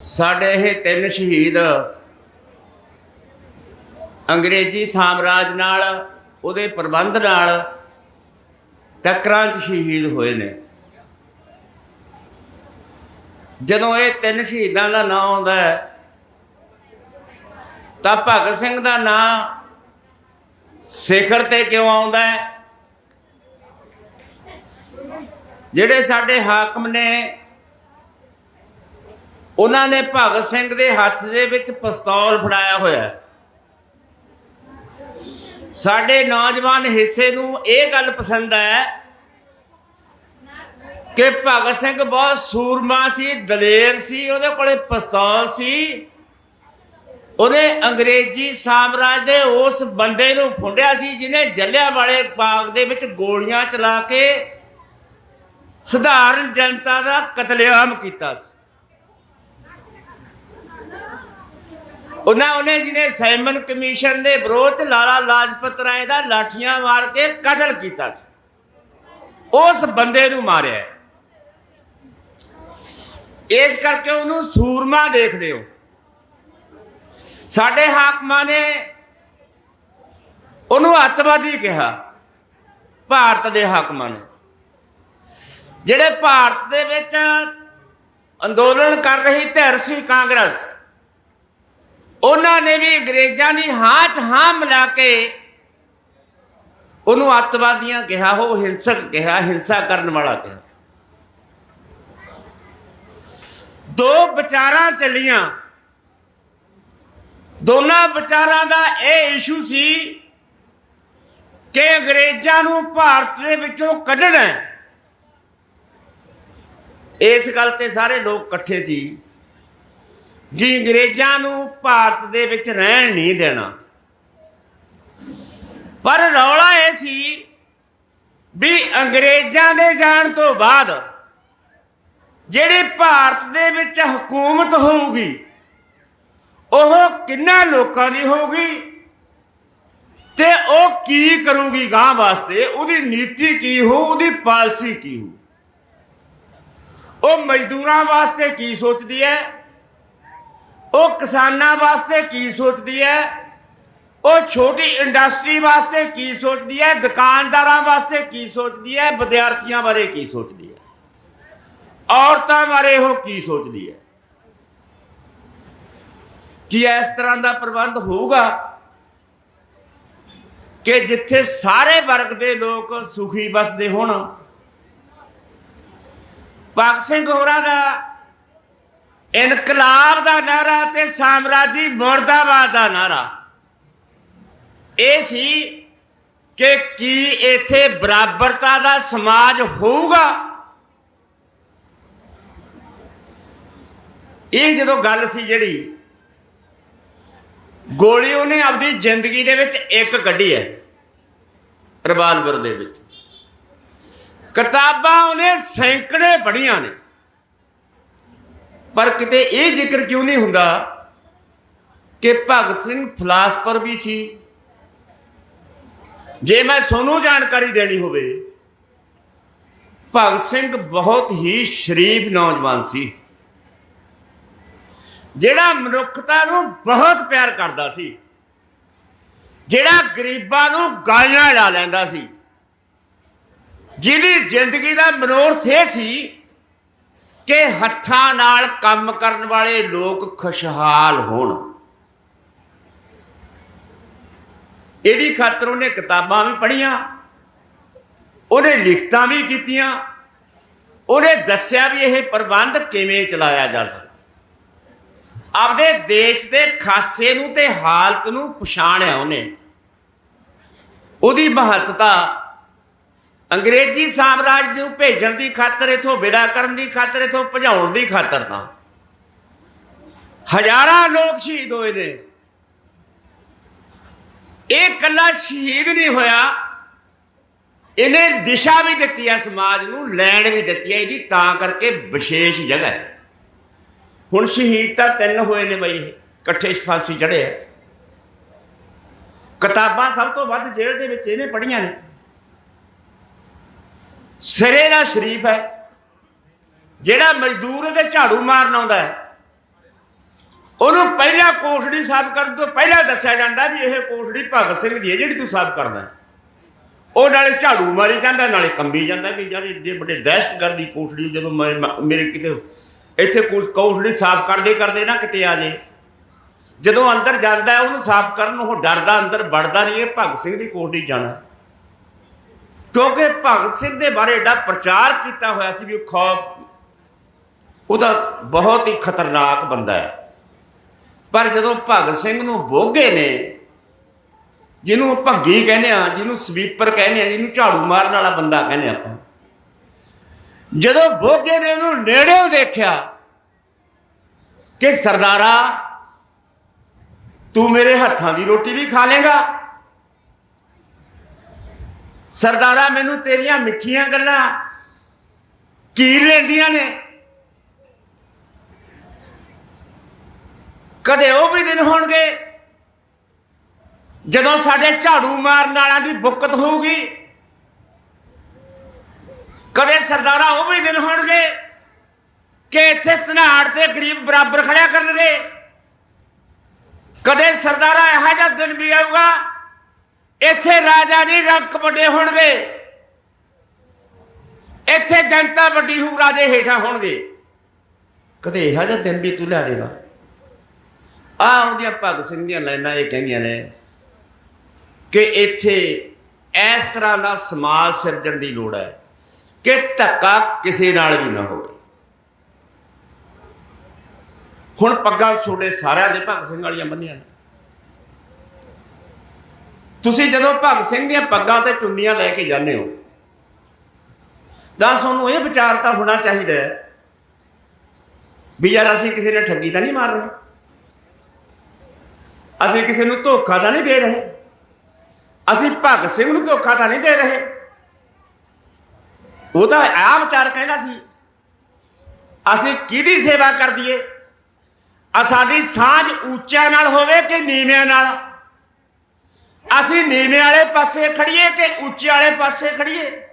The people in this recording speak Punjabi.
ਸਾਡੇ ਇਹ ਤਿੰਨ ਸ਼ਹੀਦ ਅੰਗਰੇਜ਼ੀ ਸਾਮਰਾਜ ਨਾਲ, ਉਹਦੇ ਪ੍ਰਬੰਧ ਨਾਲ ਟੱਕਰਾਂ 'ਚ ਸ਼ਹੀਦ ਹੋਏ ਨੇ। ਜਦੋਂ ਇਹ ਤਿੰਨ ਸ਼ਹੀਦਾਂ ਦਾ ਨਾਮ ਆਉਂਦਾ ਹੈ, ਤਾਂ ਭਗਤ ਸਿੰਘ ਦਾ ਨਾਮ ਸਿਖਰ ਤੇ ਕਿਉਂ ਆਉਂਦਾ ਹੈ? ਜਿਹੜੇ ਸਾਡੇ ਹਾਕਮ ਨੇ ਉਹਨਾਂ ਨੇ ਭਗਤ ਸਿੰਘ ਦੇ ਹੱਥ ਦੇ ਵਿੱਚ ਪਿਸਤੌਲ ਫੜਾਇਆ ਹੋਇਆ ਸਾਡੇ ਨੌਜਵਾਨ ਹਿੱਸੇ ਨੂੰ ਇਹ ਗੱਲ ਪਸੰਦ ਹੈ ਕਿ ਭਗਤ ਸਿੰਘ ਬਹੁਤ ਸੂਰਮਾ ਸੀ, ਦਲੇਰ ਸੀ, ਉਹਦੇ ਕੋਲੇ ਪਿਸਤੌਲ ਸੀ। ਉਹਨੇ ਅੰਗਰੇਜ਼ੀ ਸਾਮਰਾਜ ਦੇ ਉਸ ਬੰਦੇ ਨੂੰ ਫੁੰਡਿਆ ਸੀ ਜਿਹਨੇ ਜੱਲਿਆਂ ਵਾਲੇ ਬਾਗ ਦੇ ਵਿੱਚ ਗੋਲੀਆਂ ਚਲਾ ਕੇ ਸਧਾਰਨ ਜਨਤਾ ਦਾ ਕਤਲੇਆਮ ਕੀਤਾ ਸੀ। ਉਹਨਾਂ ਉਹਨੇ ਜਿਹਨੇ ਸੈਮਨ ਕਮਿਸ਼ਨ ਦੇ ਵਿਰੋਧ 'ਚ ਲਾਲਾ ਲਾਜਪਤ ਰਾਏ ਦਾ ਲਾਠੀਆਂ ਮਾਰ ਕੇ ਕਤਲ ਕੀਤਾ ਸੀ। ਉਸ ਬੰਦੇ ਨੂੰ ਮਾਰਿਆ। ਇਸ ਕਰਕੇ ਉਹਨੂੰ ਸੂਰਮਾ ਦੇਖਦੇ ਹੋ। ਸਾਡੇ ਹਾਕਮਾਂ ਨੇ ਉਹਨੂੰ ਅੱਤਵਾਦੀ ਕਿਹਾ, ਭਾਰਤ ਦੇ ਹਾਕਮਾਂ ਨੇ। ਜਿਹੜੇ ਭਾਰਤ ਦੇ ਵਿੱਚ ਅੰਦੋਲਨ ਕਰ ਰਹੀ ਧਿਰ ਸੀ ਕਾਂਗਰਸ ਉਹਨਾਂ ਨੇ ਵੀ ਅੰਗਰੇਜ਼ਾਂ ਦੀ ਹਾਂ ਚ ਹਾਂ ਮਿਲਾ ਕੇ ਉਹਨੂੰ ਅੱਤਵਾਦੀਆਂ ਕਿਹਾ, ਉਹ ਹਿੰਸਕ ਕਿਹਾ, ਹਿੰਸਾ ਕਰਨ ਵਾਲਾ ਕਿਹਾ। ਦੋ ਵਿਚਾਰਾਂ ਚੱਲੀਆਂ। ਦੋਨਾਂ ਵਿਚਾਰਾਂ ਦਾ ਇਹ ਇਸ਼ੂ ਸੀ ਕਿ ਅੰਗਰੇਜ਼ਾਂ ਨੂੰ ਭਾਰਤ ਦੇ ਵਿੱਚੋਂ ਕੱਢਣਾ ਇਸ ਗੱਲ ਤੇ ਸਾਰੇ ਲੋਕ ਇਕੱਠੇ ਸੀ। ਜੀ, ਅੰਗਰੇਜ਼ਾਂ ਨੂੰ ਭਾਰਤ ਦੇ ਵਿੱਚ ਰਹਿਣ ਨਹੀਂ ਦੇਣਾ। ਪਰ ਰੌਲਾ ਇਹ ਸੀ ਵੀ ਅੰਗਰੇਜ਼ਾਂ ਦੇ ਜਾਣ ਤੋਂ ਬਾਅਦ ਜਿਹੜੀ ਭਾਰਤ ਦੇ ਵਿੱਚ ਹਕੂਮਤ ਹੋਊਗੀ, ਉਹ ਕਿੰਨਾ ਲੋਕਾਂ ਦੀ ਹੋਊਗੀ ਤੇ ਉਹ ਕੀ ਕਰੂਗੀ ਗਾਂ ਵਾਸਤੇ, ਉਹਦੀ ਨੀਤੀ ਕੀ ਹੋ ਉਹਦੀ ਪਾਲਿਸੀ ਕੀ ਹੋ ਉਹ ਮਜ਼ਦੂਰਾਂ ਵਾਸਤੇ ਕੀ ਸੋਚਦੀ ਹੈ? ਉਹ ਕਿਸਾਨਾਂ ਵਾਸਤੇ ਕੀ ਸੋਚਦੀ ਹੈ? ਉਹ ਛੋਟੀ ਇੰਡਸਟਰੀ ਵਾਸਤੇ ਕੀ ਸੋਚਦੀ ਹੈ? ਦੁਕਾਨਦਾਰਾਂ ਵਾਸਤੇ ਕੀ ਸੋਚਦੀ ਹੈ? ਵਿਦਿਆਰਥੀਆਂ ਬਾਰੇ ਕੀ ਸੋਚਦੀ ਹੈ? ਔਰਤਾਂ ਬਾਰੇ ਉਹ ਕੀ ਸੋਚਦੀ ਹੈ? ਕਿ ਇਸ ਤਰ੍ਹਾਂ ਦਾ ਪ੍ਰਬੰਧ ਹੋਊਗਾ ਕਿ ਜਿੱਥੇ ਸਾਰੇ ਵਰਗ ਦੇ ਲੋਕ ਸੁਖੀ ਬਸਦੇ ਹੋਣ? ਭਗਤ ਸਿੰਘ ਹੋਰਾਂ ਦਾ ਇਨਕਲਾਬ ਦਾ ਨਾਰਾ ਤੇ ਸਾਮਰਾਜੀ ਮੁਰਦਾਬਾਦ ਦਾ ਨਾਰਾ। ਇਹ ਸੀ ਕਿ ਕੀ ਇੱਥੇ ਬਰਾਬਰਤਾ ਦਾ ਸਮਾਜ ਹੋਊਗਾ? ਇਹ ਜਦੋਂ ਗੱਲ ਸੀ ਜਿਹੜੀ, ਗੋਲੀ ਉਹਨੇ ਆਪਣੀ ਜ਼ਿੰਦਗੀ ਦੇ ਵਿੱਚ ਇੱਕ ਕੱਢੀ ਹੈ, ਰਿਵਾਲਵਰ ਦੇ ਵਿੱਚ। ਕਿਤਾਬਾਂ ਉਹਨੇ ਸੈਂਕੜੇ ਪੜ੍ਹੀਆਂ ਨੇ। ਪਰ ਕਿਤੇ ਇਹ ਜ਼ਿਕਰ ਕਿਉਂ ਨਹੀਂ ਹੁੰਦਾ ਕਿ ਭਗਤ ਸਿੰਘ ਫਲਾਸਫਰ ਵੀ ਸੀ? ਜੇ ਮੈਂ ਤੁਹਾਨੂੰ ਜਾਣਕਾਰੀ ਦੇਣੀ ਹੋਵੇ, ਭਗਤ ਸਿੰਘ ਬਹੁਤ ਹੀ ਸ਼ਰੀਫ ਨੌਜਵਾਨ ਸੀ। ਜਿਹੜਾ ਮਨੁੱਖਤਾ ਨੂੰ ਬਹੁਤ ਪਿਆਰ ਕਰਦਾ ਸੀ, ਜਿਹੜਾ ਗਰੀਬਾਂ ਨੂੰ ਗਾਲਾਂ ਲਾ ਲੈਂਦਾ ਸੀ, ਜਿਹਦੀ ਜ਼ਿੰਦਗੀ ਦਾ ਮਨੋਰਥ ਇਹ ਸੀ ਕਿ ਹੱਥਾਂ ਨਾਲ ਕੰਮ ਕਰਨ ਵਾਲੇ ਲੋਕ ਖੁਸ਼ਹਾਲ ਹੋਣ। ਇਹਦੀ ਖਾਤਰ ਉਹਨੇ ਕਿਤਾਬਾਂ ਵੀ ਪੜ੍ਹੀਆਂ, ਉਹਨੇ ਲਿਖਤਾਂ ਵੀ ਕੀਤੀਆਂ, ਉਹਨੇ ਦੱਸਿਆ ਵੀ ਇਹ ਪ੍ਰਬੰਧ ਕਿਵੇਂ ਚਲਾਇਆ ਜਾ ਸਕਦਾ। ਆਪਦੇ ਦੇਸ਼ ਦੇ ਖਾਸੇ ਨੂੰ ਤੇ ਹਾਲਤ ਨੂੰ ਪਛਾਣਿਆ ਉਹਨੇ। ਉਹਦੀ ਮਹੱਤਤਾ ਅੰਗਰੇਜ਼ੀ ਸਾਮਰਾਜ ਨੂੰ ਭੇਜਣ ਦੀ ਖਾਤਰ, ਇਥੋਂ ਵਿਦਾ ਕਰਨ ਦੀ ਖਾਤਰ, ਇਥੋਂ ਭਜਾਉਣ ਦੀ ਖਾਤਰ ਤਾਂ। ਹਜ਼ਾਰਾਂ ਲੋਕ ਸ਼ਹੀਦ ਹੋਏ ਨੇ। ਇਹ ਕੱਲਾ ਸ਼ਹੀਦ ਨਹੀਂ ਹੋਇਆ। ਇਹਨੇ ਦਿਸ਼ਾ ਵੀ ਦਿੱਤੀ ਹੈ ਸਮਾਜ ਨੂੰ ਲੈਣ ਵੀ ਦਿੱਤੀ ਹੈ ਇਹਦੀ ਤਾਂ ਕਰਕੇ ਵਿਸ਼ੇਸ਼ ਜਗ੍ਹਾ ਹੈ। ਹੁਣ ਸ਼ਹੀਦ ਤਾਂ ਤਿੰਨ ਹੋਏ ਨੇ ਬਈ, ਇਕੱਠੇ ਫਾਂਸੀ ਚੜੇ ਆ। ਕਿਤਾਬਾਂ ਸਭ ਤੋਂ ਵੱਧ ਜੇਲ੍ਹ ਦੇ ਵਿੱਚ ਇਹਨੇ ਪੜ੍ਹੀਆਂ ਨੇ। ਸਿਰੇ ਦਾ ਸ਼ਰੀਫ ਹੈ। ਜਿਹੜਾ ਮਜ਼ਦੂਰ ਉਹਦੇ ਝਾੜੂ ਮਾਰਨ ਆਉਂਦਾ ਹੈ। ਉਹਨੂੰ ਪਹਿਲਾਂ ਕੋਠੜੀ ਸਾਫ਼ ਕਰਨ ਤੋਂ ਪਹਿਲਾਂ ਦੱਸਿਆ ਜਾਂਦਾ ਵੀ ਇਹ ਕੋਠੜੀ ਭਗਤ ਸਿੰਘ ਦੀ ਹੈ, ਜਿਹੜੀ ਤੂੰ ਸਾਫ਼ ਕਰਦਾ ਉਹ ਨਾਲੇ ਝਾੜੂ ਮਾਰੀ ਜਾਂਦਾ, ਨਾਲੇ ਕੰਬੀ ਜਾਂਦਾ, ਵੀ ਯਾਰ ਇੱਡੇ ਵੱਡੇ ਦਹਿਸ਼ਤਗਰਦੀ ਕੋਠੜੀ ਜਦੋਂ ਮੈਂ ਮੇਰੇ ਕਿਤੇ ਇੱਥੇ ਕੋਠੜੀ ਸਾਫ਼ ਕਰਦੇ ਕਰਦੇ ਨਾ ਕਿਤੇ ਆ ਜੇ। ਜਦੋਂ ਅੰਦਰ ਜਾਂਦਾ ਉਹਨੂੰ ਸਾਫ਼ ਕਰਨ ਉਹ ਡਰਦਾ, ਅੰਦਰ ਵੜਦਾ ਨਹੀਂ, ਇਹ ਭਗਤ ਸਿੰਘ ਦੀ ਕੋਠੜੀ ਜਾਣਾ। ਕਿਉਂਕਿ ਭਗਤ ਸਿੰਘ ਦੇ ਬਾਰੇ ਏਡਾ ਪ੍ਰਚਾਰ ਕੀਤਾ ਹੋਇਆ ਸੀ ਵੀ ਉਹ ਖੌਫ, ਉਹਦਾ ਬਹੁਤ ਹੀ ਖਤਰਨਾਕ ਬੰਦਾ ਹੈ। ਪਰ ਜਦੋਂ ਭਗਤ ਸਿੰਘ ਨੂੰ ਬੋਗੇ ਨੇ, ਜਿਹਨੂੰ ਭੱਗੀ ਕਹਿੰਦੇ ਆ ਜਿਹਨੂੰ ਸਵੀਪਰ ਕਹਿੰਦੇ ਆ ਜਿਹਨੂੰ ਝਾੜੂ ਮਾਰਨ ਵਾਲਾ ਬੰਦਾ ਕਹਿੰਦੇ ਆਪਾਂ, ਜਦੋਂ ਬੋਗੇ ਨੇ ਉਹਨੂੰ ਨੇੜਿਓਂ ਦੇਖਿਆ ਕਿ ਸਰਦਾਰਾ, ਤੂੰ ਮੇਰੇ ਹੱਥਾਂ ਦੀ ਰੋਟੀ ਵੀ ਖਾ ਲੇਗਾ। ਸਰਦਾਰਾ, ਮੈਨੂੰ ਤੇਰੀਆਂ ਮਿੱਠੀਆਂ ਗੱਲਾਂ ਕੀ ਲੈਂਦੀਆਂ ਨੇ। ਕਦੇ ਉਹ ਵੀ ਦਿਨ ਹੋਣਗੇ ਜਦੋਂ ਸਾਡੇ ਝਾੜੂ ਮਾਰਨ ਵਾਲਿਆਂ ਦੀ ਬੁੱਕਤ ਹੋਊਗੀ। ਕਦੇ ਸਰਦਾਰਾ, ਉਹ ਵੀ ਦਿਨ ਹੋਣਗੇ ਕਿ ਇੱਥੇ ਧਨਾੜ ਤੇ ਗਰੀਬ ਬਰਾਬਰ ਖੜਿਆ ਕਰਨਗੇ। ਕਦੇ ਸਰਦਾਰਾ, ਇਹੋ ਜਿਹਾ ਦਿਨ ਵੀ ਆਊਗਾ ਇੱਥੇ ਰਾਜਾ ਨਹੀਂ, ਰੰਕ ਵੱਡੇ ਹੋਣਗੇ। ਇੱਥੇ ਜਨਤਾ ਵੱਡੀ ਹੋਊ, ਰਾਜੇ ਹੇਠਾਂ ਹੋਣਗੇ। ਕਦੇ ਇਹੋ ਜਿਹਾ ਦਿਨ ਵੀ ਤੂੰ ਲੈ ਦੇਗਾ ਆ ਉਹਦੀਆਂ ਭਗਤ ਸਿੰਘ ਦੀਆਂ ਲਾਈਨਾਂ ਇਹ ਕਹਿੰਦੀਆਂ ਨੇ ਕਿ ਇੱਥੇ ਇਸ ਤਰ੍ਹਾਂ ਦਾ ਸਮਾਜ ਸਿਰਜਣ ਦੀ ਲੋੜ ਹੈ ਕਿ ਧੱਕਾ ਕਿਸੇ ਨਾਲ ਵੀ ਨਾ ਹੋਵੇ। ਹੁਣ ਪੱਗਾਂ ਤੁਹਾਡੇ ਸਾਰਿਆਂ ਦੇ ਭਗਤ ਸਿੰਘ ਵਾਲੀਆਂ ਬੰਨੀਆਂ ਨੇ। ਤੁਸੀਂ ਜਦੋਂ ਭਗਤ ਸਿੰਘ ਦੀਆਂ ਪੱਗਾਂ ਤੇ ਚੁੰਨੀਆਂ ਲੈ ਕੇ ਜਾਂਦੇ ਹੋ ਤਾਂ ਤੁਹਾਨੂੰ ਇਹ ਵਿਚਾਰ ਤਾਂ ਹੋਣਾ ਚਾਹੀਦਾ ਹੈ ਵੀ ਯਾਰ ਅਸੀਂ ਕਿਸੇ ਨੇ ਠੱਗੀ ਤਾਂ ਨਹੀਂ ਮਾਰ ਰਹੇ? ਅਸੀਂ ਕਿਸੇ ਨੂੰ ਧੋਖਾ ਤਾਂ ਨਹੀਂ ਦੇ ਰਹੇ? ਅਸੀਂ ਭਗਤ ਸਿੰਘ ਨੂੰ ਧੋਖਾ ਤਾਂ ਨਹੀਂ ਦੇ ਰਹੇ? ਉਹ ਤਾਂ ਆ ਵਿਚਾਰ ਕਹਿੰਦਾ ਸੀ, ਅਸੀਂ ਕਿਹਦੀ ਸੇਵਾ ਕਰ ਦਈਏ? ਆ ਸਾਡੀ ਸਾਂਝ ਉੱਚਿਆਂ ਨਾਲ ਹੋਵੇ ਕਿ ਨੀਵਿਆਂ ਨਾਲ? ਅਸੀਂ ਨੀਵੇਂ ਵਾਲੇ ਪਾਸੇ ਖੜੀਏ ਕਿ ਉੱਚੇ ਵਾਲੇ ਪਾਸੇ ਖੜੀਏ।